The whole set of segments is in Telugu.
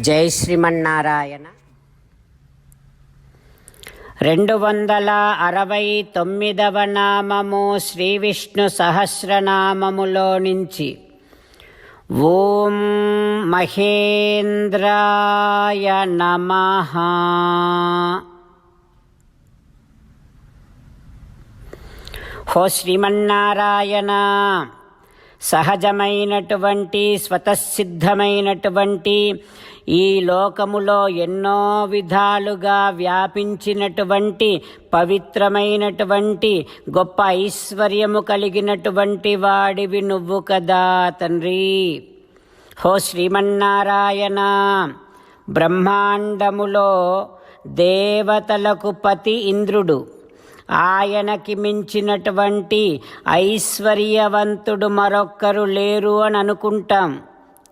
జై శ్రీమన్నారాయణ. రెండు వందల అరవై తొమ్మిదవ నామము శ్రీ విష్ణు సహస్రనామములో నుంచి ఓం మహేంద్రాయ నమ. హో శ్రీమన్నారాయణ. సహజమైనటువంటి స్వతసిద్ధమైనటువంటి ఈ లోకములో ఎన్నో విధాలుగా వ్యాపించినటువంటి పవిత్రమైనటువంటి గొప్ప ఐశ్వర్యము కలిగినటువంటి వాడివి నువ్వు కదా తండ్రి. హో శ్రీమన్నారాయణ బ్రహ్మాండములో దేవతలకు పతి ఇంద్రుడు. ఆయనకి మించినటువంటి ఐశ్వర్యవంతుడు మరొక్కరు లేరు అని అనుకుంటాం.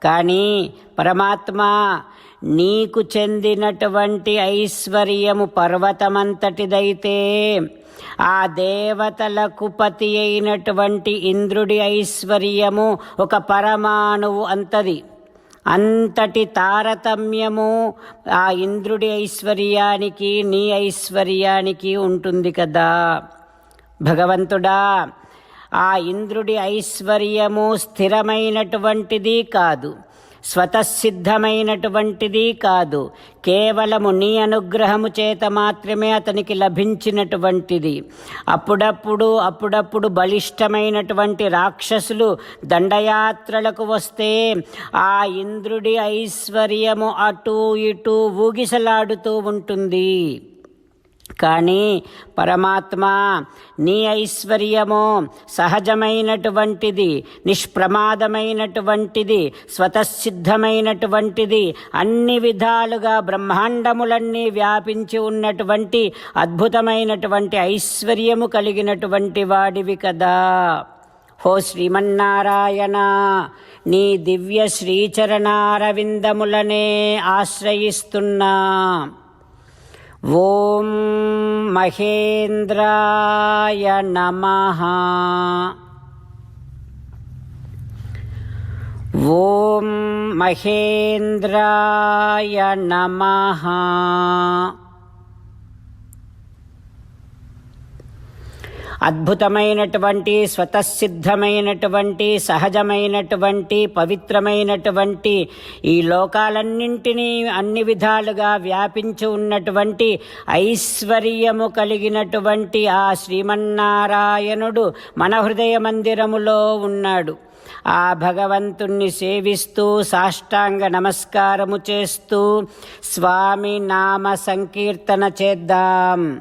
కానీ పరమాత్మ నీకు చెందినటువంటి ఐశ్వర్యము పర్వతమంతటిదైతే ఆ దేవతలకు పతి అయినటువంటి ఇంద్రుడి ఐశ్వర్యము ఒక పరమాణువు అంతది. అంతటి తారతమ్యము ఆ ఇంద్రుడి ఐశ్వర్యానికి నీ ఐశ్వర్యానికి ఉంటుంది కదా. భగవంతుడా ఆ ఇంద్రుడి ఐశ్వర్యము స్థిరమైనటువంటిది కాదు. స్వతసిద్ధమైనటువంటిది కాదు. కేవలము నీ అనుగ్రహము చేత మాత్రమే అతనికి లభించినటువంటిది. అప్పుడప్పుడు అప్పుడప్పుడు బలిష్టమైనటువంటి రాక్షసులు దండయాత్రలకు వస్తే ఆ ఇంద్రుడి ఐశ్వర్యము అటూ ఇటూ ఊగిసలాడుతూ ఉంటుంది. కానీ పరమాత్మ నీ ఐశ్వర్యము సహజమైనటువంటిది నిష్ప్రమాదమైనటువంటిది స్వతసిద్ధమైనటువంటిది అన్ని విధాలుగా బ్రహ్మాండములన్నీ వ్యాపించి ఉన్నటువంటి అద్భుతమైనటువంటి ఐశ్వర్యము కలిగినటువంటి వాడివి కదా. హో శ్రీమన్నారాయణ నీ దివ్య శ్రీచరణారవిందములనే ఆశ్రయిస్తున్నా. ఓం మహేంద్రాయ నమ ఓం మహేంద్రాయ నమ అద్భుతమైనటువంటి స్వతసిద్ధమైనటువంటి సహజమైనటువంటి పవిత్రమైనటువంటి ఈ లోకాలన్నింటినీ అన్ని విధాలుగా వ్యాపించి ఉన్నటువంటి ఐశ్వర్యము కలిగినటువంటి ఆ శ్రీమన్నారాయణుడు మన హృదయ మందిరములో ఉన్నాడు. ఆ భగవంతుణ్ణి సేవిస్తూ సాష్టాంగ నమస్కారము చేస్తూ స్వామి నామ సంకీర్తన చేద్దాం.